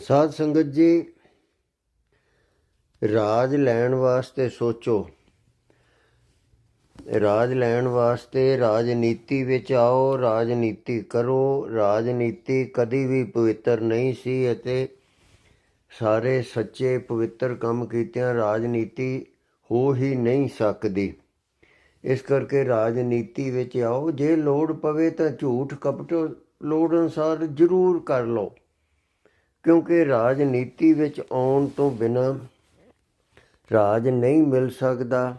ਸਾਧ ਸੰਗਤ ਜੀ, ਰਾਜ ਲੈਣ ਵਾਸਤੇ ਸੋਚੋ। ਰਾਜ ਲੈਣ ਵਾਸਤੇ ਰਾਜਨੀਤੀ ਵਿੱਚ ਆਓ, ਰਾਜਨੀਤੀ ਕਰੋ। ਰਾਜਨੀਤੀ ਕਦੀ ਵੀ ਪਵਿੱਤਰ ਨਹੀਂ ਸੀ ਅਤੇ ਸਾਰੇ ਸੱਚੇ ਪਵਿੱਤਰ ਕੰਮ ਕੀਤਿਆਂ ਰਾਜਨੀਤੀ ਹੋ ਹੀ ਨਹੀਂ ਸਕਦੀ। ਇਸ ਕਰਕੇ ਰਾਜਨੀਤੀ ਵਿੱਚ ਆਓ। ਜੇ ਲੋੜ ਪਵੇ ਤਾਂ ਝੂਠ ਕਪਟ ਲੋੜ ਅਨੁਸਾਰ ਜ਼ਰੂਰ ਕਰ ਲਓ। ਕਿਉਂਕਿ ਰਾਜਨੀਤੀ ਵਿੱਚ ਆਉਣ ਤੋਂ ਬਿਨਾਂ ਰਾਜ ਨਹੀਂ ਮਿਲ ਸਕਦਾ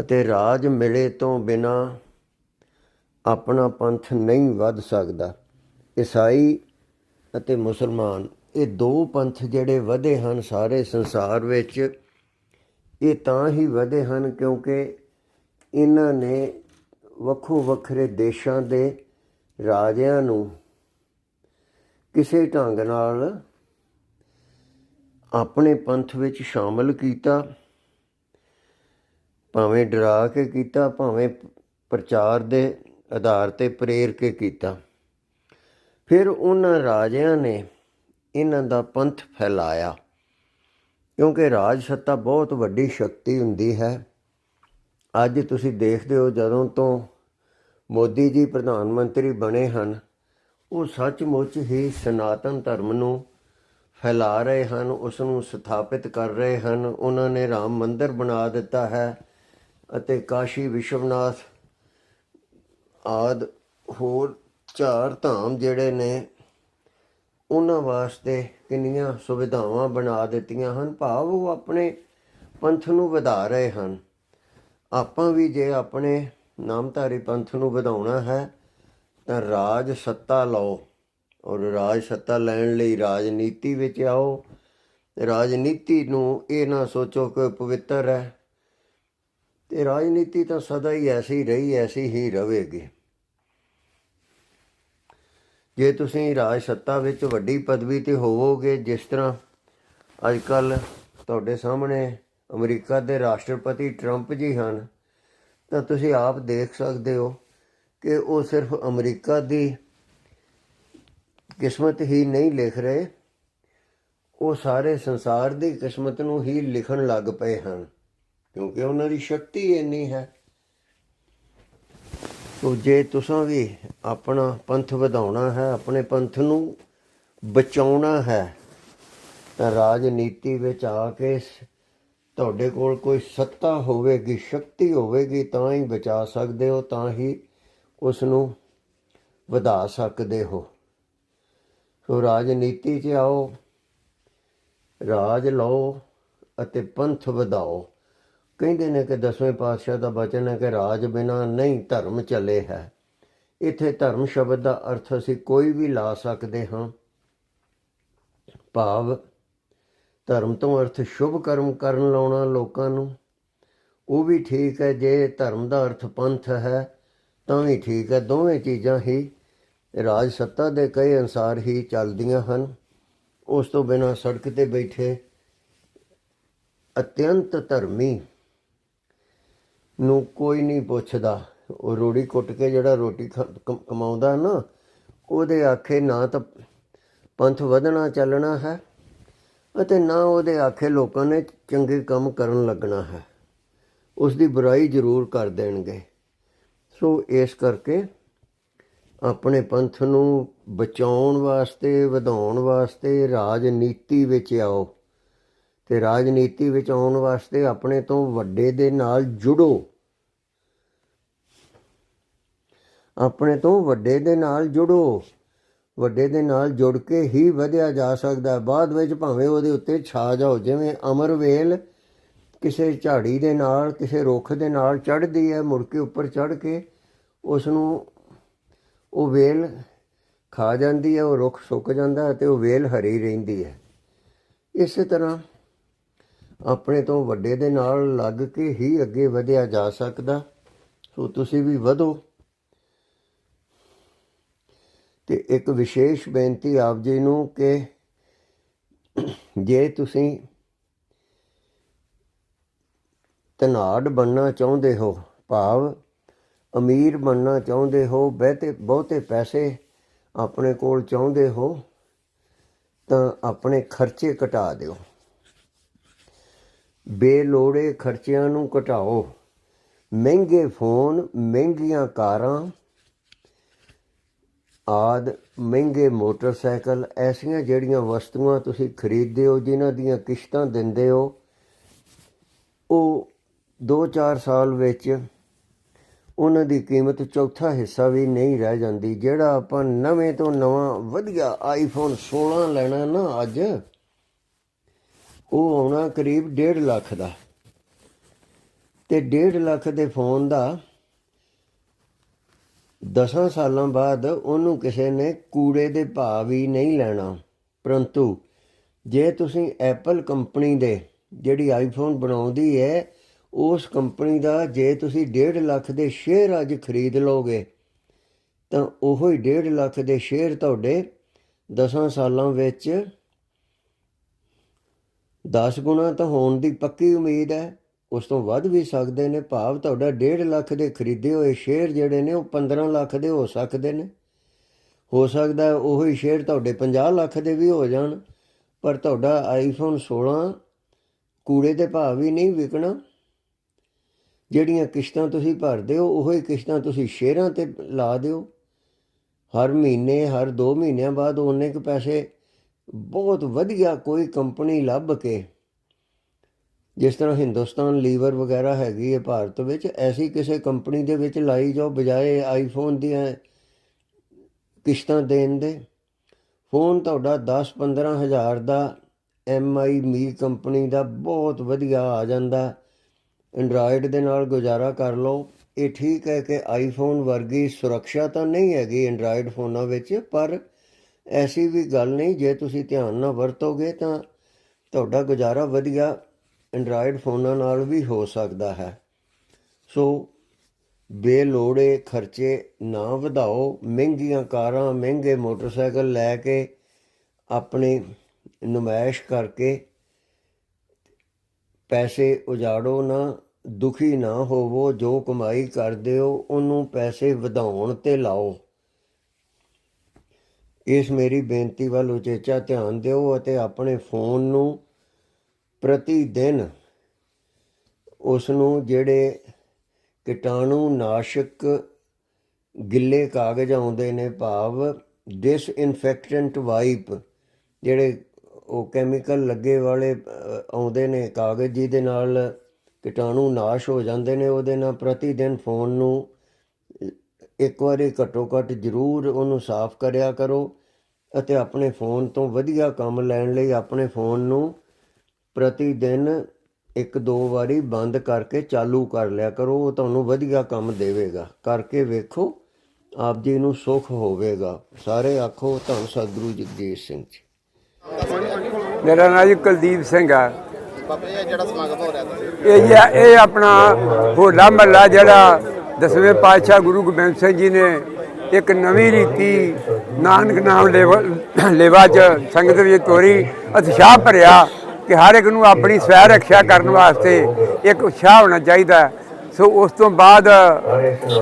ਅਤੇ ਰਾਜ ਮਿਲੇ ਤੋਂ ਬਿਨਾਂ ਆਪਣਾ ਪੰਥ ਨਹੀਂ ਵੱਧ ਸਕਦਾ। ਈਸਾਈ ਅਤੇ ਮੁਸਲਮਾਨ ਇਹ ਦੋ ਪੰਥ ਜਿਹੜੇ ਵਧੇ ਹਨ ਸਾਰੇ ਸੰਸਾਰ ਵਿੱਚ, ਇਹ ਤਾਂ ਹੀ ਵਧੇ ਹਨ ਕਿਉਂਕਿ ਇਹਨਾਂ ਨੇ ਵੱਖੋ ਵੱਖਰੇ ਦੇਸ਼ਾਂ ਦੇ ਰਾਜਿਆਂ ਨੂੰ ਕਿਸੇ ਢੰਗ ਨਾਲ ਆਪਣੇ ਪੰਥ ਵਿੱਚ ਸ਼ਾਮਲ ਕੀਤਾ, ਭਾਵੇਂ ਡਰਾ ਕੇ ਕੀਤਾ, ਭਾਵੇਂ ਪ੍ਰਚਾਰ ਦੇ ਆਧਾਰ ਤੇ ਪ੍ਰੇਰ ਕੇ ਕੀਤਾ। ਫਿਰ ਉਹਨਾਂ ਰਾਜਿਆਂ ਨੇ ਇਹਨਾਂ ਦਾ ਪੰਥ ਫੈਲਾਇਆ, ਕਿਉਂਕਿ ਰਾਜ ਸੱਤਾ ਬਹੁਤ ਵੱਡੀ ਸ਼ਕਤੀ ਹੁੰਦੀ ਹੈ। ਅੱਜ ਤੁਸੀਂ ਦੇਖਦੇ ਹੋ ਜਦੋਂ ਤੋਂ ਮੋਦੀ ਜੀ ਪ੍ਰਧਾਨ ਮੰਤਰੀ ਬਣੇ ਹਨ ਉਹ ਸੱਚਮੁੱਚ ਹੀ ਸਨਾਤਨ ਧਰਮ ਨੂੰ ਫੈਲਾ ਰਹੇ ਹਨ ਉਸ ਨੂੰ ਸਥਾਪਿਤ ਕਰ ਰਹੇ ਹਨ। ਉਹਨਾਂ ਨੇ ਰਾਮ ਮੰਦਿਰ ਬਣਾ ਦਿੱਤਾ ਹੈ ਅਤੇ ਕਾਸ਼ੀ, ਵਿਸ਼ਵਨਾਥ ਆਦ ਹੋਰ ਚਾਰ ਧਾਮ ਜਿਹੜੇ ਨੇ, ਉਹਨਾਂ ਵਾਸਤੇ ਕਿੰਨੀਆਂ ਸੁਵਿਧਾਵਾਂ ਬਣਾ ਦਿੱਤੀਆਂ ਹਨ। ਭਾਵ ਉਹ ਆਪਣੇ ਪੰਥ ਨੂੰ ਵਧਾ ਰਹੇ ਹਨ। ਆਪਾਂ ਵੀ ਜੇ ਆਪਣੇ ਨਾਮਧਾਰੀ ਪੰਥ ਨੂੰ ਵਧਾਉਣਾ ਹੈ ਤਾਂ ਰਾਜ ਸੱਤਾ ਲਓ ਔਰ ਰਾਜ ਸੱਤਾ ਲੈਣ ਲਈ ਰਾਜਨੀਤੀ ਵਿੱਚ ਆਓ। ਰਾਜਨੀਤੀ ਨੂੰ ਇਹ ਨਾ ਸੋਚੋ ਕਿ ਪਵਿੱਤਰ ਹੈ। ਤੇ ਰਾਜਨੀਤੀ ਤਾਂ ਸਦਾ ਹੀ ਐਸੀ ਰਹੀ, ਐਸੀ ਹੀ ਰਹੇਗੀ। ਜੇ ਤੁਸੀਂ ਰਾਜ ਸੱਤਾ ਵਿੱਚ ਵੱਡੀ ਪਦਵੀ ਤੇ ਹੋਵੋਗੇ, ਜਿਸ ਤਰ੍ਹਾਂ ਅੱਜ ਕੱਲ ਤੁਹਾਡੇ ਸਾਹਮਣੇ ਅਮਰੀਕਾ ਦੇ ਰਾਸ਼ਟਰਪਤੀ ਟਰੰਪ ਜੀ ਹਨ, ਤਾਂ ਤੁਸੀਂ ਆਪ ਦੇਖ ਸਕਦੇ ਹੋ ਕਿ ਉਹ ਸਿਰਫ ਅਮਰੀਕਾ ਦੀ ਕਿਸਮਤ ਹੀ ਨਹੀਂ ਲਿਖ ਰਹੇ, ਉਹ ਸਾਰੇ ਸੰਸਾਰ ਦੀ ਕਿਸਮਤ ਨੂੰ ਹੀ ਲਿਖਣ ਲੱਗ ਪਏ ਹਨ, ਕਿਉਂਕਿ ਉਹਨਾਂ ਦੀ ਸ਼ਕਤੀ ਇੰਨੀ ਹੈ। ਸੋ ਜੇ ਤੁਸੀਂ ਵੀ ਆਪਣਾ ਪੰਥ ਵਧਾਉਣਾ ਹੈ, ਆਪਣੇ ਪੰਥ ਨੂੰ ਬਚਾਉਣਾ ਹੈ, ਤਾਂ ਰਾਜਨੀਤੀ ਵਿੱਚ ਆ ਕੇ ਤੁਹਾਡੇ ਕੋਲ ਕੋਈ ਸੱਤਾ ਹੋਵੇਗੀ, ਸ਼ਕਤੀ ਹੋਵੇਗੀ, ਤਾਂ ਹੀ ਬਚਾ ਸਕਦੇ ਹੋ, ਤਾਂ ਹੀ ਉਸ ਨੂੰ ਵਧਾ ਸਕਦੇ ਹੋ। ਸੋ ਰਾਜਨੀਤੀ 'ਚ ਆਓ, ਰਾਜ ਲਓ ਅਤੇ ਪੰਥ ਵਧਾਓ। ਕਹਿੰਦੇ ਨੇ ਕਿ ਦਸਵੇਂ ਪਾਤਸ਼ਾਹ ਦਾ ਬਚਨ ਹੈ ਕਿ ਰਾਜ ਬਿਨਾ ਨਹੀਂ ਧਰਮ ਚੱਲੇ ਹੈ। ਇੱਥੇ ਧਰਮ ਸ਼ਬਦ ਦਾ ਅਰਥ ਅਸੀਂ ਕੋਈ ਵੀ ਲਾ ਸਕਦੇ ਹਾਂ। ਭਾਵ, ਧਰਮ ਤੋਂ ਅਰਥ ਸ਼ੁਭ ਕਰਮ ਕਰਨ ਲਾਉਣਾ ਲੋਕਾਂ ਨੂੰ, ਉਹ ਵੀ ਠੀਕ ਹੈ ਜੇ ਧਰਮ ਦਾ ਅਰਥ ਪੰਥ ਹੈ। ਤਾਂ ਵੀ ਠੀਕ ਹੈ, ਦੋਵੇਂ ਚੀਜ਼ਾਂ ਹੀ ਰਾਜ ਸੱਤਾ ਦੇ ਕਈ ਅਨਸਾਰ ਹੀ ਚੱਲਦੀਆਂ ਹਨ। ਉਸ ਤੋਂ ਬਿਨਾ ਸੜਕ ਤੇ ਬੈਠੇ ਅਤਿਅੰਤ ਧਰਮੀ ਨੂੰ ਕੋਈ ਨਹੀਂ ਪੁੱਛਦਾ। ਉਹ ਰੋੜੀ ਕੁੱਟ ਕੇ ਜਿਹੜਾ ਰੋਟੀ ਖਾ- ਕਮਾਉਂਦਾ ਨਾ, ਉਹਦੇ ਆਖੇ ਨਾ ਤਾਂ ਪੰਥ ਵਧਣਾ ਚੱਲਣਾ ਹੈ ਅਤੇ ਨਾ ਉਹਦੇ ਆਖੇ ਲੋਕਾਂ ਨੇ ਚੰਗੇ ਕੰਮ ਕਰਨ ਲੱਗਣਾ ਹੈ। ਉਸ ਦੀ ਬੁਰਾਈ ਜ਼ਰੂਰ ਕਰ ਦੇਣਗੇ। ਸੋ ਇਸ ਕਰਕੇ ਆਪਣੇ ਪੰਥ ਨੂੰ ਬਚਾਉਣ ਵਾਸਤੇ, ਵਧਾਉਣ ਵਾਸਤੇ ਰਾਜਨੀਤੀ ਵਿੱਚ ਆਓ ਤੇ ਰਾਜਨੀਤੀ ਵਿੱਚ ਆਉਣ ਵਾਸਤੇ ਆਪਣੇ ਤੋਂ ਵੱਡੇ ਦੇ ਨਾਲ ਜੁੜੋ। ਆਪਣੇ ਤੋਂ ਵੱਡੇ ਦੇ ਨਾਲ ਜੁੜੋ। ਵੱਡੇ ਦੇ ਨਾਲ ਜੁੜ ਕੇ ਹੀ ਵਧਿਆ ਜਾ ਸਕਦਾ। ਬਾਅਦ ਵਿੱਚ ਭਾਵੇਂ ਉਹਦੇ ਉੱਤੇ ਛਾ ਜਾਓ, ਜਿਵੇਂ ਅਮਰਵੇਲ ਕਿਸੇ ਝਾੜੀ ਦੇ ਨਾਲ, ਕਿਸੇ ਰੁੱਖ ਦੇ ਨਾਲ ਚੜ੍ਹਦੀ ਹੈ, ਮੁੜ ਕੇ ਉੱਪਰ ਚੜ੍ਹ ਕੇ ਉਸ ਨੂੰ ਉਹ ਵੇਲ ਖਾ ਜਾਂਦੀ ਹੈ, ਉਹ ਰੁੱਖ ਸੁੱਕ ਜਾਂਦਾ ਹੈ ਤੇ ਉਹ ਵੇਲ ਹਰੀ ਰਹਿੰਦੀ ਹੈ। ਇਸੇ ਤਰ੍ਹਾਂ ਆਪਣੇ ਤੋਂ ਵੱਡੇ ਦੇ ਨਾਲ ਲੱਗ ਕੇ ਹੀ ਅੱਗੇ ਵਧਿਆ ਜਾ ਸਕਦਾ। ਸੋ ਤੁਸੀਂ ਵੀ ਵਧੋ। ਤੇ ਇੱਕ ਵਿਸ਼ੇਸ਼ ਬੇਨਤੀ ਆਪ ਜੀ ਨੂੰ ਕਿ ਜੇ ਤੁਸੀਂ ਧਨਾੜ ਬਣਨਾ ਚਾਹੁੰਦੇ ਹੋ, ਭਾਵ ਅਮੀਰ ਬਣਨਾ ਚਾਹੁੰਦੇ ਹੋ, ਬਹੁਤੇ ਬਹੁਤੇ ਪੈਸੇ ਆਪਣੇ ਕੋਲ ਚਾਹੁੰਦੇ ਹੋ, ਤਾਂ ਆਪਣੇ ਖਰਚੇ ਘਟਾ ਦਿਓ। ਬੇਲੋੜੇ ਖਰਚਿਆਂ ਨੂੰ ਘਟਾਓ। ਮਹਿੰਗੇ ਫੋਨ, ਮਹਿੰਗੀਆਂ ਕਾਰਾਂ ਆਦ, ਮਹਿੰਗੇ ਮੋਟਰਸਾਈਕਲ, ਐਸੀਆਂ ਜਿਹੜੀਆਂ ਵਸਤੂਆਂ ਤੁਸੀਂ ਖਰੀਦਦੇ ਹੋ, ਜਿਨ੍ਹਾਂ ਦੀਆਂ ਕਿਸ਼ਤਾਂ ਦਿੰਦੇ ਹੋ, ਉਹ 2-4 ਸਾਲ ਵਿੱਚ ਉਹਨਾਂ ਦੀ ਕੀਮਤ ਚੌਥਾ ਹਿੱਸਾ ਵੀ ਨਹੀਂ ਰਹਿ ਜਾਂਦੀ, ਜਿਹੜਾ ਆਪਾਂ ਨਵੇਂ ਤੋਂ ਨਵਾਂ ਵਧੀਆ ਆਈਫੋਨ 16 ਲੈਣਾ ਨਾ ਅੱਜ, ਉਹ ਆਉਣਾ ਕਰੀਬ 1.5 ਲੱਖ ਦਾ। ਤੇ 1.5 ਲੱਖ ਦੇ ਫੋਨ ਦਾ 10 ਸਾਲਾਂ ਬਾਅਦ ਉਹਨੂੰ ਕਿਸੇ ਨੇ ਕੂੜੇ ਦੇ ਭਾਅ ਵੀ ਨਹੀਂ ਲੈਣਾ। ਪਰੰਤੂ ਜੇ ਤੁਸੀਂ ਐਪਲ ਕੰਪਨੀ ਦੇ ਜਿਹੜੀ ਆਈਫੋਨ ਬਣਾਉਂਦੀ ਹੈ ਉਸ ਕੰਪਨੀ ਦਾ ਜੇ ਤੁਸੀਂ 1.5 ਲੱਖ ਦੇ ਸ਼ੇਅਰ ਅੱਜ ਖਰੀਦ ਲਓਗੇ, ਤਾਂ ਉਹੋ ਹੀ 1.5 ਲੱਖ ਦੇ ਸ਼ੇਅਰ ਤੁਹਾਡੇ 10 ਸਾਲਾਂ ਵਿੱਚ 10 ਗੁਣਾ ਤਾਂ ਹੋਣ ਦੀ ਪੱਕੀ ਉਮੀਦ ਹੈ। ਉਸ ਤੋਂ ਵੱਧ ਵੀ ਸਕਦੇ ਨੇ। ਭਾਵ ਤੁਹਾਡਾ 1.5 ਲੱਖ ਦੇ ਖਰੀਦੇ ਹੋਏ ਸ਼ੇਅਰ ਜਿਹੜੇ ਨੇ, ਉਹ 15 ਲੱਖ ਦੇ ਹੋ ਸਕਦੇ ਨੇ। ਹੋ ਸਕਦਾ ਹੈ ਉਹੀ ਸ਼ੇਅਰ ਤੁਹਾਡੇ 50 ਲੱਖ ਦੇ ਵੀ ਹੋ ਜਾਣ, ਪਰ ਤੁਹਾਡਾ ਆਈਫੋਨ 16 ਕੂੜੇ ਦੇ ਭਾਅ ਵੀ ਨਹੀਂ ਵਿਕਣਾ। ਜਿਹੜੀਆਂ ਕਿਸ਼ਤਾਂ ਤੁਸੀਂ ਭਰਦੇ ਹੋ, ਉਹੀ ਕਿਸ਼ਤਾਂ ਤੁਸੀਂ ਸ਼ੇਅਰਾਂ ਤੇ ਲਾ ਦਿਓ। ਹਰ ਮਹੀਨੇ, ਹਰ 2 ਮਹੀਨਿਆਂ ਬਾਅਦ ਉਹਨੇ ਕੁ ਪੈਸੇ ਬਹੁਤ ਵਧੀਆ ਕੋਈ ਕੰਪਨੀ ਲੱਭ ਕੇ, ਜਿਸ ਤਰ੍ਹਾਂ ਹਿੰਦੁਸਤਾਨ ਲੀਵਰ ਵਗੈਰਾ ਹੈਗੀ ਹੈ ਭਾਰਤ ਵਿੱਚ, ਐਸੀ ਕਿਸੇ ਕੰਪਨੀ ਦੇ ਵਿੱਚ ਲਾਈ ਜਾਓ ਬਜਾਏ ਆਈਫੋਨ ਦੀਆਂ ਕਿਸ਼ਤਾਂ ਦੇਣ ਦੇ। ਫੋਨ ਤੁਹਾਡਾ 10-15 ਹਜ਼ਾਰ ਦਾ MI ਮੀ ਕੰਪਨੀ ਦਾ ਬਹੁਤ ਵਧੀਆ ਆ ਜਾਂਦਾ। ਐਂਡਰਾਇਡ ਦੇ ਨਾਲ ਗੁਜ਼ਾਰਾ ਕਰ ਲਓ। ਇਹ ਠੀਕ ਹੈ ਕਿ ਆਈਫੋਨ ਵਰਗੀ ਸੁਰੱਖਿਆ ਤਾਂ ਨਹੀਂ ਹੈਗੀ ਐਂਡਰਾਇਡ ਫੋਨਾਂ ਵਿੱਚ, ਪਰ ਐਸੀ ਵੀ ਗੱਲ ਨਹੀਂ, ਜੇ ਤੁਸੀਂ ਧਿਆਨ ਨਾਲ ਵਰਤੋਗੇ ਤਾਂ ਤੁਹਾਡਾ ਗੁਜ਼ਾਰਾ ਵਧੀਆ ਐਂਡਰਾਇਡ ਫੋਨਾਂ ਨਾਲ ਵੀ ਹੋ ਸਕਦਾ ਹੈ। ਸੋ ਬੇਲੋੜੇ ਖਰਚੇ ਨਾ ਵਧਾਓ। ਮਹਿੰਗੀਆਂ ਕਾਰਾਂ, ਮਹਿੰਗੇ ਮੋਟਰਸਾਈਕਲ ਲੈ ਕੇ ਆਪਣੀ ਨੁਮਾਇਸ਼ ਕਰਕੇ ਪੈਸੇ ਉਜਾੜੋ ਨਾ। ਦੁਖੀ ਨਾ ਹੋਵੋ, ਜੋ ਕਮਾਈ ਕਰਦੇ ਹੋ, ਉਹਨੂੰ ਪੈਸੇ ਵਧਾਉਣ ਤੇ ਲਾਓ। ਇਸ ਮੇਰੀ ਬੇਨਤੀ ਵੱਲ ਉਚੇਚਾ ਧਿਆਨ ਦਿਓ ਅਤੇ ਆਪਣੇ ਫੋਨ ਨੂੰ ਪ੍ਰਤੀ ਦਿਨ ਉਸ ਨੂੰ ਜਿਹੜੇ ਕੀਟਾਣੂ ਨਾਸ਼ਕ ਗਿੱਲੇ ਕਾਗਜ਼ ਆਉਂਦੇ ਨੇ, ਭਾਵ ਡਿਸਇਨਫੈਕਟੈਂਟ ਵਾਈਪ ਜਿਹੜੇ ਉਹ ਕੈਮੀਕਲ ਲੱਗੇ ਵਾਲੇ ਆਉਂਦੇ ਨੇ ਕਾਗਜ਼ ਜਿਹਦੇ ਨਾਲ ਕੀਟਾਣੂ ਨਾਸ਼ ਹੋ ਜਾਂਦੇ ਨੇ, ਉਹਦੇ ਨਾਲ ਪ੍ਰਤੀ ਦਿਨ ਫੋਨ ਨੂੰ ਇੱਕ ਵਾਰੀ ਘੱਟੋ ਘੱਟ ਜ਼ਰੂਰ ਉਹਨੂੰ ਸਾਫ਼ ਕਰਿਆ ਕਰੋ ਅਤੇ ਆਪਣੇ ਫੋਨ ਤੋਂ ਵਧੀਆ ਕੰਮ ਲੈਣ ਲਈ ਆਪਣੇ ਫੋਨ ਨੂੰ ਪ੍ਰਤੀ ਦਿਨ ਇੱਕ ਦੋ ਵਾਰੀ ਬੰਦ ਕਰਕੇ ਚਾਲੂ ਕਰ ਲਿਆ ਕਰੋ, ਉਹ ਤੁਹਾਨੂੰ ਵਧੀਆ ਕੰਮ ਦੇਵੇਗਾ। ਕਰਕੇ ਵੇਖੋ, ਆਪ ਜੀ ਨੂੰ ਸੁਖ ਹੋਵੇਗਾ। ਸਾਰੇ ਆਖੋ ਤੁਹਾਨੂੰ ਸਤਿਗੁਰੂ ਜਗਦੀਸ਼ ਸਿੰਘ ਜੀ ਮੇਰਾ ਨਾਮ ਜੀ ਕੁਲਦੀਪ ਸਿੰਘ ਆ। ਬਾਬਾ ਜੀ ਇਹ ਜਿਹੜਾ ਸਮਾਗਮ ਹੋ ਰਿਹਾ ਤੁਸੀਂ? ਇਹ ਜੀ ਇਹ ਆਪਣਾ ਹੋਲਾ ਮਹੱਲਾ ਜਿਹੜਾ ਦਸਵੇਂ ਪਾਤਸ਼ਾਹ ਗੁਰੂ ਗੋਬਿੰਦ ਸਿੰਘ ਜੀ ਨੇ ਇੱਕ ਨਵੀਂ ਰੀਤੀ, ਨਾਨਕ ਨਾਮ ਲੇਵਾ ਲੇਵਾ ਚ ਸੰਗਤ ਵਿੱਚ ਤੋਰੀ, ਉਤਸ਼ਾਹ ਭਰਿਆ ਕਿ ਹਰ ਇੱਕ ਨੂੰ ਆਪਣੀ ਸਵੈ ਰੱਖਿਆ ਕਰਨ ਵਾਸਤੇ ਇੱਕ ਉਤਸ਼ਾਹ ਹੋਣਾ ਚਾਹੀਦਾ। ਸੋ ਉਸ ਤੋਂ ਬਾਅਦ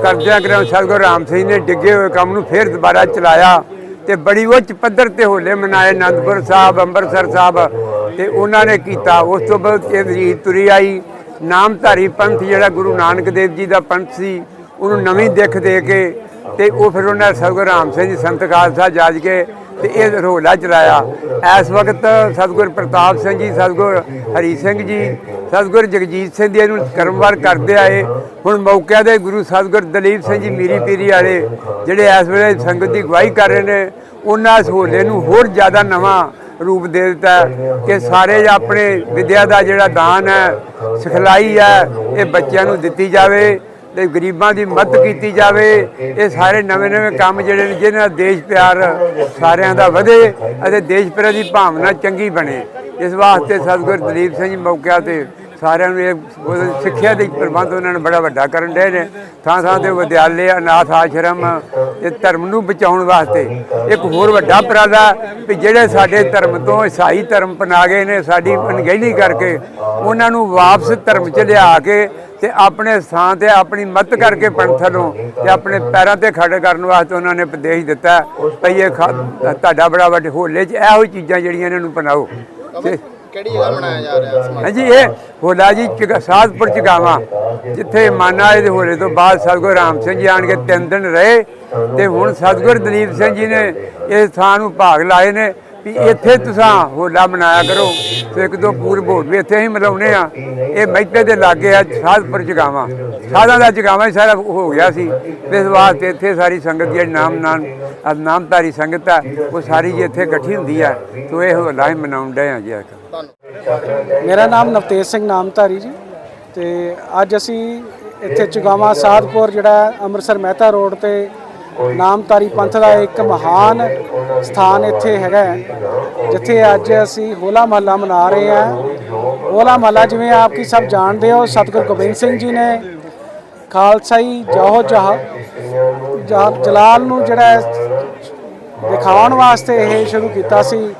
ਕਰਦਿਆਂ ਕਰਿਆਂ ਸਤਿਗੁਰੂ ਰਾਮ ਸਿੰਘ ਨੇ ਡਿੱਗੇ ਹੋਏ ਕੰਮ ਨੂੰ ਫੇਰ ਦੁਬਾਰਾ ਚਲਾਇਆ ਤੇ ਬੜੀ ਉੱਚ ਪੱਧਰ ਤੇ ਹੋਲੇ ਮਨਾਏ। ਅਨੰਦਪੁਰ ਸਾਹਿਬ, ਅੰਮ੍ਰਿਤਸਰ ਸਾਹਿਬ ਤੇ ਉਹਨਾਂ ਨੇ ਕੀਤਾ। ਉਸ ਤੋਂ ਬਾਅਦ ਇਹ ਰੀਤ ਤੁਰੀ ਆਈ। ਨਾਮਧਾਰੀ ਪੰਥ ਜਿਹੜਾ ਗੁਰੂ ਨਾਨਕ ਦੇਵ ਜੀ ਦਾ ਪੰਥ ਸੀ, ਉਹਨੂੰ ਨਵੀਂ ਦਿੱਖ ਦੇ ਕੇ ਤੇ ਉਹ ਫਿਰ ਉਹਨਾਂ ਸਤਿਗੁਰੂ ਰਾਮ ਸਿੰਘ ਜੀ, ਸੰਤ ਖਾਲਸਾ ਜਾਜ ਕੇ ਤੇ ਇਹ ਰੋਲਾ ਚਲਾਇਆ। ਇਸ ਵਕਤ ਸਤਿਗੁਰ ਪ੍ਰਤਾਪ ਸਿੰਘ ਜੀ, ਸਤਿਗੁਰ ਹਰੀ ਸਿੰਘ ਜੀ, ਸਤਿਗੁਰ ਜਗਜੀਤ ਸਿੰਘ ਜੀ ਇਹਨੂੰ ਕਰਮਵਾਰ ਕਰਦੇ ਆਏ। ਹੁਣ ਮੌਕਿਆਂ ਦੇ ਗੁਰੂ ਸਤਿਗੁਰ ਦਲੀਪ ਸਿੰਘ ਜੀ, ਮੀਰੀ ਪੀਰੀ ਵਾਲੇ ਜਿਹੜੇ ਇਸ ਵੇਲੇ ਸੰਗਤ ਦੀ ਅਗਵਾਈ ਕਰ ਰਹੇ ਨੇ, ਉਹਨਾਂ ਇਸ ਹੋਲੇ ਨੂੰ ਹੋਰ ਜ਼ਿਆਦਾ ਨਵਾਂ ਰੂਪ ਦੇ ਦਿੱਤਾ ਕਿ ਸਾਰੇ ਆਪਣੇ ਵਿਦਿਆ ਦਾ ਜਿਹੜਾ ਦਾਨ ਹੈ, ਸਿਖਲਾਈ ਹੈ, ਇਹ ਬੱਚਿਆਂ ਨੂੰ ਦਿੱਤੀ ਜਾਵੇ ਤੇ ਗਰੀਬਾਂ ਦੀ ਮਦਦ ਕੀਤੀ ਜਾਵੇ। ਇਹ ਸਾਰੇ ਨਵੇਂ ਨਵੇਂ ਕੰਮ ਜਿਹੜੇ ਨੇ, ਜਿਹਨਾਂ ਨਾਲ ਦੇਸ਼ ਪਿਆਰ ਸਾਰਿਆਂ ਦਾ ਵਧੇ ਅਤੇ ਦੇਸ਼ ਪਿਆਰ ਦੀ ਭਾਵਨਾ ਚੰਗੀ ਬਣੇ। ਇਸ ਵਾਸਤੇ ਸਤਿਗੁਰ ਦਲੀਪ ਸਿੰਘ ਜੀ ਮੌਕਿਆਂ ਤੇ ਸਾਰਿਆਂ ਨੂੰ ਇਹ ਸਿੱਖਿਆ ਦੇ ਪ੍ਰਬੰਧ ਉਹਨਾਂ ਨੇ ਬੜਾ ਵੱਡਾ ਕਰਨ ਦੇ ਨੇ। ਥਾਂ ਥਾਂ ਤੇ ਵਿਦਿਆਲੇ, ਅਨਾਥ ਆਸ਼ਰਮ ਤੇ ਧਰਮ ਨੂੰ ਬਚਾਉਣ ਵਾਸਤੇ ਇੱਕ ਹੋਰ ਵੱਡਾ ਉਪਰਾਲਾ ਵੀ ਜਿਹੜੇ ਸਾਡੇ ਧਰਮ ਤੋਂ ਈਸਾਈ ਧਰਮ ਪਨਾ ਗਏ ਨੇ, ਸਾਡੀ ਅਣਗਹਿਲੀ ਕਰਕੇ ਉਹਨਾਂ ਨੂੰ ਵਾਪਸ ਧਰਮ ਚ ਲਿਆ ਕੇ ਤੇ ਆਪਣੇ ਸਥਾਨ ਤੇ ਆਪਣੀ ਮਦਦ ਕਰਕੇ ਪੰਥ ਨੂੰ ਤੇ ਆਪਣੇ ਪੈਰਾਂ ਤੇ ਖੜੇ ਕਰਨ ਵਾਸਤੇ ਉਹਨਾਂ ਨੇ ਉਪਦੇਸ਼ ਦਿੱਤਾ। ਭਈ ਇਹ ਖਾ- ਤੁਹਾਡਾ ਬੜਾ ਵੱਡੇ ਹੋਲੇ 'ਚ ਇਹੋ ਹੀ ਚੀਜ਼ਾਂ ਜਿਹੜੀਆਂ ਇਹਨਾਂ ਨੂੰ ਬਣਾਓ ਤੇ ਕਿਹੜੀ ਜਗ੍ਹਾ ਮਨਾਇਆ ਜਾ ਰਿਹਾ ਸਮਾਗਮ ਹਾਂਜੀ ਇਹ ਹੋਲਾ ਜੀ ਚਗ- ਸਾਧਪੁਰ ਚਗਾਵਾ ਜਿੱਥੇ ਮਾਨਾ ਦੇ ਹੋਲੇ ਤੋਂ ਬਾਅਦ ਸਤਿਗੁਰੂ ਰਾਮ ਸਿੰਘ ਜੀ ਆਣ ਕੇ ਤਿੰਨ ਦਿਨ ਰਹੇ ਤੇ ਹੁਣ ਸਤਿਗੁਰੂ ਦਲੀਪ ਸਿੰਘ ਜੀ ਨੇ ਇਸ ਥਾਂ ਨੂੰ ਭਾਗ ਲਾਏ ਨੇ। ਵੀ ਇੱਥੇ ਤੁਸੀਂ ਹੋਲਾ ਮਨਾਇਆ ਕਰੋ। ਤੇ ਇੱਕ ਦੋ ਪੂਰਬ ਹੋੜ ਵੀ ਇੱਥੇ ਹੀ ਮਨਾਉਣੇ ਆ। ਇਹ ਮਹਿਤੇ ਦੇ ਲਾਗੇ ਆ ਸਾਧਪੁਰ ਚਗਾਵਾ ਸਾਧਾਂ ਦਾ ਚਗਾਵਾ ਹੀ ਸਾਰਾ ਹੋ ਗਿਆ ਸੀ। ਇਸ ਵਾਸਤੇ ਇੱਥੇ ਸਾਰੀ ਸੰਗਤ ਜਿਹੜੀ ਨਾਮ ਨਾਮ ਨਾਮਧਾਰੀ ਸੰਗਤ ਆ, ਉਹ ਸਾਰੀ ਜੀ ਇੱਥੇ ਇਕੱਠੀ ਹੁੰਦੀ ਆ। ਤੋ ਇਹ ਹੋਲਾ ਹੀ ਮਨਾਉਂਦੇ ਡਏ ਆ ਜੀ ਅੱਜ ਮੇਰਾ ਨਾਮ ਨਵਤੇਜ ਸਿੰਘ ਨਾਮਧਾਰੀ ਜੀ। ਤੇ ਅੱਜ ਅਸੀਂ ਇੱਥੇ ਚੁਗਾਵਾ ਸਾਧਪੁਰ ਜਿਹੜਾ ਅੰਮ੍ਰਿਤਸਰ ਮਹਿਤਾ ਰੋਡ ਤੇ ਨਾਮਧਾਰੀ ਪੰਥ ਦਾ ਇੱਕ ਮਹਾਨ ਸਥਾਨ ਇੱਥੇ ਹੈਗਾ ਜਿੱਥੇ ਅੱਜ ਅਸੀਂ ਹੋਲਾ ਮਹੱਲਾ ਮਨਾ ਰਹੇ ਹਾਂ। ਹੋਲਾ ਮਹੱਲਾ ਜਿਵੇਂ ਆਪ ਕੀ ਸਭ ਜਾਣਦੇ ਹੋ, ਸਤਿਗੁਰੂ ਗੋਬਿੰਦ ਸਿੰਘ ਜੀ ਨੇ ਖਾਲਸਾਈ ਜਹੋ ਜਹ, ਜਹ- ਜਲਾਲ ਨੂੰ ਜਿਹੜਾ ਦਿਖਾਉਣ ਵਾਸਤੇ ਇਹ ਸ਼ੁਰੂ ਕੀਤਾ ਸੀ।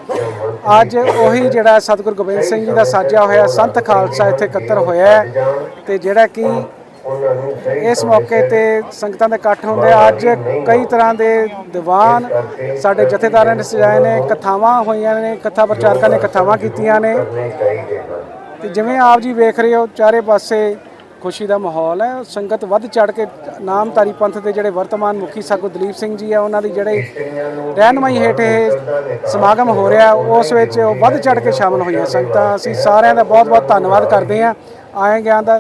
ਅੱਜ ਉਹੀ ਜਿਹੜਾ ਸਤਿਗੁਰੂ ਗੋਬਿੰਦ ਸਿੰਘ ਜੀ ਦਾ ਸਾਜਿਆ ਹੋਇਆ ਸੰਤ ਖਾਲਸਾ ਇੱਥੇ ਇਕੱਤਰ ਹੋਇਆ ਹੈ, ਤੇ ਜਿਹੜਾ ਕਿ ਇਸ ਮੌਕੇ ਤੇ ਸੰਗਤਾਂ ਦੇ ਇਕੱਠ ਹੁੰਦੇ ਅੱਜ ਕਈ ਤਰ੍ਹਾਂ ਦੇ ਦੀਵਾਨ ਸਾਡੇ ਜਥੇਦਾਰਾਂ ਨੇ ਸਜਾਏ ਨੇ, ਕਥਾਵਾਂ ਹੋਈਆਂ ਨੇ, ਕਥਾ ਪ੍ਰਚਾਰਕਾਂ ਨੇ ਕਥਾਵਾਂ ਕੀਤੀਆਂ ਨੇ। ਤੇ ਜਿਵੇਂ ਆਪ ਜੀ ਵੇਖ ਰਹੇ ਹੋ, ਚਾਰੇ ਪਾਸੇ ਖੁਸ਼ੀ ਦਾ ਮਾਹੌਲ ਹੈ। ਸੰਗਤ ਵੱਧ ਚੜ ਕੇ ਨਾਮਧਾਰੀ ਪੰਥ ਦੇ ਜਿਹੜੇ ਵਰਤਮਾਨ ਮੁਖੀ ਸਾਗੂ ਦਲੀਪ ਸਿੰਘ ਜੀ ਆ, ਉਹਨਾਂ ਦੀ ਜਿਹੜੇ ਰਹਿਨਮਾਈ ਹੇਠ ਇਹ ਸਮਾਗਮ ਹੋ ਰਿਹਾ, ਉਸ ਵਿੱਚ ਉਹ ਵੱਧ ਚੜ ਕੇ ਸ਼ਾਮਲ ਹੋਈਆਂ ਸੰਗਤਾਂ। ਅਸੀਂ ਸਾਰਿਆਂ ਦਾ ਬਹੁਤ ਬਹੁਤ ਧੰਨਵਾਦ ਕਰਦੇ ਹਾਂ। ਆਏ ਗਿਆਨ ਦਾ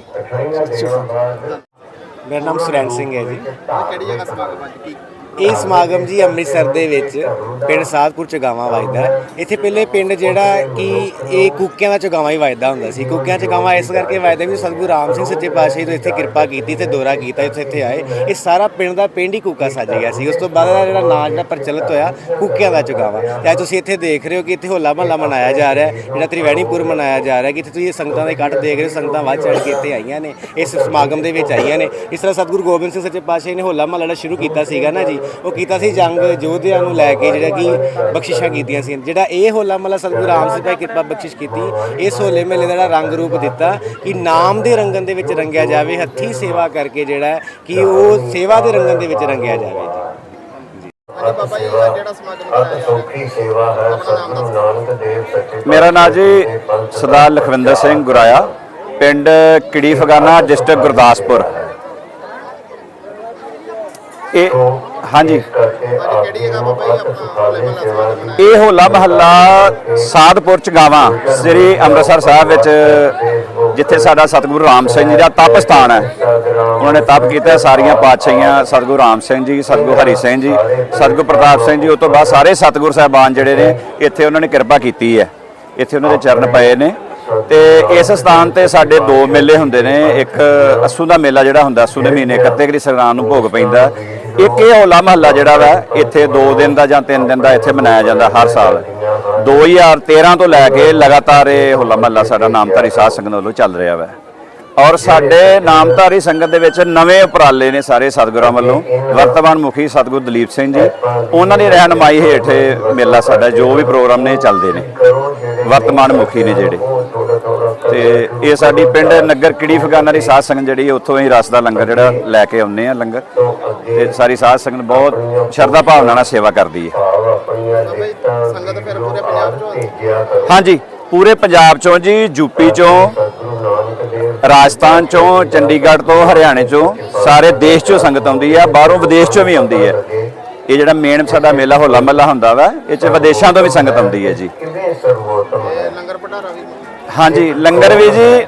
ਮੇਰਾ ਨਾਮ ਸੁਰੇਨ ਸਿੰਘ ਹੈ ਜੀ। ਇਹ ਕਿਹੜੀ ਜਗ੍ਹਾ ਸਮਾਗਮ ਅੱਜ ਕੀ ਇਹ ਸਮਾਗਮ ਜੀ ਅੰਮ੍ਰਿਤਸਰ ਦੇ ਵਿੱਚ ਪਿੰਡ ਸਾਧਪੁਰ ਚਗਾਵਾ ਵੱਜਦਾ ਇੱਥੇ ਪਹਿਲੇ ਪਿੰਡ ਜਿਹੜਾ ਕਿ ਇਹ ਕੁੱਕਿਆਂ ਦਾ ਚਗਾਵਾ ਹੀ ਵੱਜਦਾ ਹੁੰਦਾ ਸੀ। ਕੁੱਕਿਆਂ ਚਗਾਵਾ ਇਸ ਕਰਕੇ ਵੱਜਦਾ ਵੀ ਸਤਿਗੁਰੂ ਰਾਮ ਸਿੰਘ ਸੱਚੇ ਪਾਤਸ਼ਾਹ ਤੋਂ ਇੱਥੇ ਕਿਰਪਾ ਕੀਤੀ ਤੇ ਦੌਰਾ ਕੀਤਾ, ਇੱਥੇ ਇੱਥੇ ਆਏ। ਇਹ ਸਾਰਾ ਪਿੰਡ ਦਾ ਪਿੰਡ ਹੀ ਕੁੱਕਾ ਸੱਜ ਗਿਆ ਸੀ। ਉਸ ਤੋਂ ਬਾਅਦ ਦਾ ਜਿਹੜਾ ਨਾਂ ਜਿਹੜਾ ਪ੍ਰਚਲਿਤ ਹੋਇਆ, ਕੁੱਕਿਆਂ ਦਾ ਚਗਾਵਾ। ਤੇ ਅੱਜ ਤੁਸੀਂ ਇੱਥੇ ਦੇਖ ਰਹੇ ਹੋ ਕਿ ਇੱਥੇ ਹੋਲਾ ਮਹੱਲਾ ਮਨਾਇਆ ਜਾ ਰਿਹਾ ਹੈ। ਜਿਹੜਾ ਤ੍ਰਿਵੈਣੀਪੁਰ ਮਨਾਇਆ ਜਾ ਰਿਹਾ ਕਿ ਇੱਥੇ ਤੁਸੀਂ ਇਹ ਸੰਗਤਾਂ ਦੇ ਇਕੱਠ ਦੇਖ ਰਹੇ ਹੋ, ਸੰਗਤਾਂ ਵੱਧ ਚੜ ਕੇ ਇੱਥੇ ਆਈਆਂ ਨੇ, ਇਸ ਸਮਾਗਮ ਦੇ ਵਿੱਚ ਆਈਆਂ ਨੇ। ਇਸ ਤਰ੍ਹਾਂ ਸਤਿਗੁਰੂ ਗੋਬਿੰਦ ਸਿੰਘ ਸੱਚੇ ਪਾਤਸ਼ਾਹ ਨੇ ਹੋਲਾ ਮਹੱਲਾ ਜਿਹੜਾ ਸ਼ੁਰੂ ਕੀਤਾ ਸੀਗਾ ਨਾ ਜੀ ਉਹ ਕੀਤਾ ਸੀ ਜੰਗ ਯੋਧਿਆਂ ਨੂੰ ਲੈ ਕੇ ਜਿਹੜਾ ਕਿ ਬਖਸ਼ਿਸ਼ਾਂ ਕੀਤੀਆਂ ਸੀ। ਜਿਹੜਾ ਇਹ ਹੋਲਾ ਮਹੱਲਾ ਸਤਿਗੁਰੂ ਰਾਮ ਸਿੰਘ ਭਾਈ ਕਿਰਪਾ ਬਖਸ਼ਿਸ਼ ਕੀਤੀ ਇਸ ਹੋਲੇ ਮਹੱਲੇ ਦਾ ਜਿਹੜਾ ਰੰਗ ਰੂਪ ਦਿੱਤਾ ਕਿ ਨਾਮ ਦੇ ਰੰਗਨ ਦੇ ਵਿੱਚ ਰੰਗਿਆ ਜਾਵੇ ਹੱਥੀ ਸੇਵਾ ਕਰਕੇ ਜਿਹੜਾ ਕਿ ਉਹ ਸੇਵਾ ਦੇ ਰੰਗਨ ਦੇ ਵਿੱਚ ਰੰਗਿਆ ਜਾਵੇ। ਜੀ। ਹਾਂਜੀ ਬਾਬਾ ਜੀ ਇਹ ਜਿਹੜਾ ਸਮਾਗਮ ਮਨਾਇਆ ਜਾ ਰਿਹਾ ਸੇਵਾ ਹੈ ਆਪਣਾ ਨਾਮ ਦੱਸੋ। ਨਾਨਕ ਦੇਵ ਸੱਚੇ ਮੇਰਾ ਨਾਂ ਜੀ ਸਰਦਾਰ ਲਖਵਿੰਦਰ ਸਿੰਘ ਗੁਰਾਇਆ ਪਿੰਡ ਕਿੜੀ ਫਗਾਨਾ ਡਿਸਟ੍ਰਿਕਟ ਗੁਰਦਾਸਪੁਰ। ਇਹ ਹਾਂਜੀ। ਕਿਹੜੀ ਜਗ੍ਹਾ ਬਾਬਾ ਜੀ ਆਪਣਾ ਹੋਲੇ ਮਹੱਲਾ ਸਮਾਗਮ ਇਹ ਹੋਲਾ ਮਹੱਲਾ ਸਾਧਪੁਰ ਚ ਗਾਵਾਂ, ਸ੍ਰੀ ਅੰਮ੍ਰਿਤਸਰ ਸਾਹਿਬ ਵਿੱਚ, ਜਿੱਥੇ ਸਾਡਾ ਸਤਿਗੁਰੂ ਰਾਮ ਸਿੰਘ ਜੀ ਦਾ ਤਪ ਸਥਾਨ ਹੈ। ਉਹਨਾਂ ਨੇ ਤਪ ਕੀਤਾ, ਸਾਰੀਆਂ ਪਾਤਸ਼ਾਹੀਆਂ, ਸਤਿਗੁਰੂ ਰਾਮ ਸਿੰਘ ਜੀ, ਸਤਿਗੁਰੂ ਹਰੀ ਸਿੰਘ ਜੀ, ਸਤਿਗੁਰੂ ਪ੍ਰਤਾਪ ਸਿੰਘ ਜੀ, ਉਹ ਤੋਂ ਬਾਅਦ ਸਾਰੇ ਸਤਿਗੁਰ ਸਾਹਿਬਾਨ ਜਿਹੜੇ ਨੇ, ਇੱਥੇ ਉਹਨਾਂ ਨੇ ਕਿਰਪਾ ਕੀਤੀ ਹੈ। ਇੱਥੇ ਉਹਨਾਂ ਦੇ ਚਰਨ ਪਏ ਨੇ। ਤੇ ਇਸ ਸਥਾਨ ਤੇ ਸਾਡੇ ਦੋ ਮੇਲੇ ਹੁੰਦੇ ਨੇ। ਇੱਕ ਅਸੂ ਦਾ ਮੇਲਾ ਜਿਹੜਾ ਹੁੰਦਾ, ਅਸੂ ਦੇ ਮਹੀਨੇ ਕੱਤੇ ਕਰੀ ਸੰਗਰਾਂਦ ਨੂੰ ਭੋਗ ਪੈਂਦਾ। ਇੱਕ ਇਹ ਹੋਲਾ ਮਹੱਲਾ ਜਿਹੜਾ ਵਾ, ਇੱਥੇ 2 ਦਿਨ ਦਾ ਜਾਂ 3 ਦਿਨ ਦਾ ਇੱਥੇ ਮਨਾਇਆ ਜਾਂਦਾ ਹਰ ਸਾਲ। 2013 ਤੋਂ ਲੈ ਕੇ ਲਗਾਤਾਰ ਇਹ ਹੋਲਾ ਮਹੱਲਾ ਸਾਡਾ ਨਾਮਧਾਰੀ ਸਾਧ ਸੰਗਤ ਵੱਲੋਂ ਚੱਲ ਰਿਹਾ ਵਾ। ਔਰ ਸਾਡੇ ਨਾਮਧਾਰੀ ਸੰਗਤ ਦੇ ਵਿੱਚ ਨਵੇਂ ਉਪਰਾਲੇ ਨੇ ਸਾਰੇ ਸਤਿਗੁਰਾਂ ਵੱਲੋਂ। ਵਰਤਮਾਨ ਮੁਖੀ ਸਤਿਗੁਰ ਦਲੀਪ ਸਿੰਘ ਜੀ ਉਹਨਾਂ ਦੀ ਰਹਿਨਮਾਈ ਹੇਠ ਮੇਲਾ ਸਾਡਾ ਜੋ ਵੀ ਪ੍ਰੋਗਰਾਮ ਨੇ ਚੱਲਦੇ ਨੇ। ਵਰਤਮਾਨ ਮੁਖੀ ਨੇ ਜਿਹੜੇ। ਤੇ ਇਹ ਸਾਡੀ ਪਿੰਡ ਨਗਰ ਕਿੜੀ ਫਗਾਨਾ ਦੀ ਸਾਧ ਸੰਗਤ ਜਿਹੜੀ ਉੱਥੋਂ ਹੀ ਰਸ ਦਾ ਲੰਗਰ ਜਿਹੜਾ ਲੈ ਕੇ ਆਉਂਦੇ ਆ ਲੰਗਰ। ਤੇ ਸਾਰੀ ਸਾਧ ਸੰਗਤ ਬਹੁਤ ਸ਼ਰਧਾ ਭਾਵਨਾ ਨਾਲ ਸੇਵਾ ਕਰਦੀ ਹੈ। ਬਾਬਾ ਜੀ ਸੰਗਤ ਫਿਰ ਪੂਰੇ ਪੰਜਾਬ ਚੋਂ ਆਉਂਦੀ ਹਾਂਜੀ ਪੂਰੇ ਪੰਜਾਬ ਚੋਂ ਜੀ ਯੂਪੀ ਚੋਂ ਰਾਜਸਥਾਨ ਚੋਂ, ਚੰਡੀਗੜ੍ਹ ਤੋਂ, ਹਰਿਆਣੇ ਚੋਂ, ਸਾਰੇ ਦੇਸ਼ ਚੋਂ ਸੰਗਤ ਆਉਂਦੀ ਹੈ ਬਾਹਰੋਂ ਵਿਦੇਸ਼ ਚੋਂ ਵੀ ਆਉਂਦੀ ਹੈ ਇਹ ਜਿਹੜਾ ਮੇਨ ਸਾਡਾ ਮੇਲਾ ਹੋਲਾ ਮਹੱਲਾ ਹੁੰਦਾ ਵਾ, ਇਹ ਚ ਵਿਦੇਸ਼ਾਂ ਤੋਂ ਵੀ ਸੰਗਤ ਆਉਂਦੀ ਹੈ ਜੀ। ਲੰਗਰ ਭੰਡਾਰਾ ਵੀ ਹਾਂਜੀ, ਲੰਗਰ ਵੀ ਜੀ,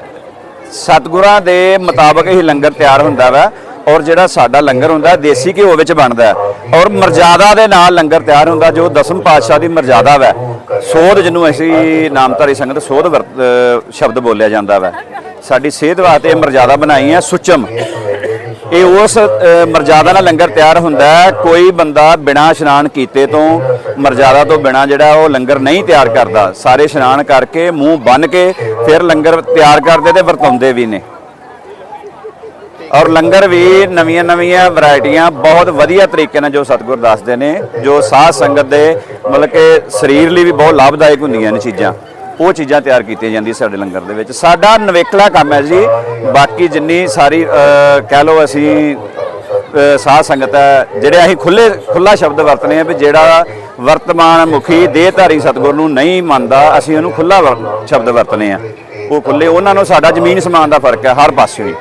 ਸਤਿਗੁਰਾਂ ਦੇ ਮੁਤਾਬਕ ਹੀ ਲੰਗਰ ਤਿਆਰ ਹੁੰਦਾ ਵਾ, ਔਰ ਜਿਹੜਾ ਸਾਡਾ ਲੰਗਰ ਹੁੰਦਾ, ਦੇਸੀ ਘਿਓ ਵਿੱਚ ਬਣਦਾ ਔਰ ਮਰਜ਼ਾਦਾ ਦੇ ਨਾਲ ਲੰਗਰ ਤਿਆਰ ਹੁੰਦਾ, ਜੋ ਦਸਮ ਪਾਤਸ਼ਾਹ ਦੀ ਮਰਜ਼ਾਦਾ ਵੈ। ਸੋਧ ਜਿਹਨੂੰ ਅਸੀਂ ਨਾਮਧਾਰੀ ਸੰਗਤ ਸੋਧ ਵਰਤ- ਸ਼ਬਦ ਬੋਲਿਆ ਜਾਂਦਾ ਵੈ। ਸਾਡੀ ਸਿਹਤ ਵਾਸਤੇ ਇਹ ਮਰਜ਼ਾਦਾ ਬਣਾਈ ਹੈ ਸੁਚਮ। ਇਹ ਉਸ ਮਰਜ਼ਾਦਾ ਨਾਲ ਲੰਗਰ ਤਿਆਰ ਹੁੰਦਾ ਕੋਈ ਬੰਦਾ ਬਿਨਾਂ ਇਸ਼ਨਾਨ ਕੀਤੇ ਤੋਂ ਮਰਜ਼ਾਦਾ ਤੋਂ ਬਿਨਾਂ ਜਿਹੜਾ ਉਹ ਲੰਗਰ ਨਹੀਂ ਤਿਆਰ ਕਰਦਾ। ਸਾਰੇ ਇਸ਼ਨਾਨ ਕਰਕੇ ਮੂੰਹ ਬੰਨ ਕੇ ਫਿਰ ਲੰਗਰ ਤਿਆਰ ਕਰਦੇ ਤੇ ਵਰਤਾਉਂਦੇ ਵੀ ਨੇ। ਔਰ ਲੰਗਰ ਵੀ ਨਵੀਆਂ ਨਵੀਆਂ ਵੈਰਾਈਟੀਆਂ ਬਹੁਤ ਵਧੀਆ ਤਰੀਕੇ ਨਾਲ ਜੋ ਸਤਿਗੁਰ ਦੱਸਦੇ ਨੇ, ਜੋ ਸਾਧ ਸੰਗਤ ਦੇ ਮਤਲਬ ਕਿ ਸਰੀਰ ਲਈ ਵੀ ਬਹੁਤ ਲਾਭਦਾਇਕ ਹੁੰਦੀਆਂ ਨੇ ਚੀਜ਼ਾਂ। ਉਹ ਚੀਜ਼ਾਂ ਤਿਆਰ ਕੀਤੀਆਂ ਜਾਂਦੀਆਂ ਸਾਡੇ ਲੰਗਰ ਦੇ ਵਿੱਚ। ਸਾਡਾ ਨਵੇਕਲਾ ਕੰਮ ਹੈ ਜੀ। ਬਾਕੀ ਜਿੰਨੀ ਸਾਰੀ ਕਹਿ ਲਓ ਅਸੀਂ ਅ, ਸਾਧ ਸੰਗਤ ਹੈ ਜਿਹੜੇ ਅਸੀਂ ਖੁੱਲੇ ਖੁੱਲਾ ਸ਼ਬਦ ਵਰਤਨੇ ਆ ਵੀ ਜਿਹੜਾ ਵਰਤਮਾਨ ਮੁਖੀ ਦੇਹਧਾਰੀ ਸਤਿਗੁਰ ਨੂੰ ਨਹੀਂ ਮੰਨਦਾ ਅਸੀਂ ਉਹਨੂੰ ਖੁੱਲਾ ਸ਼ਬਦ ਵਰਤਨੇ ਆ। ਉਹ ਖੁੱਲੇ ਉਹਨਾਂ ਨੂੰ ਸਾਡਾ ਜ਼ਮੀਨ ਸਮਾਨ ਦਾ ਫ਼ਰਕ ਹੈ ਹਰ ਪਾਸੇ ਹੀ।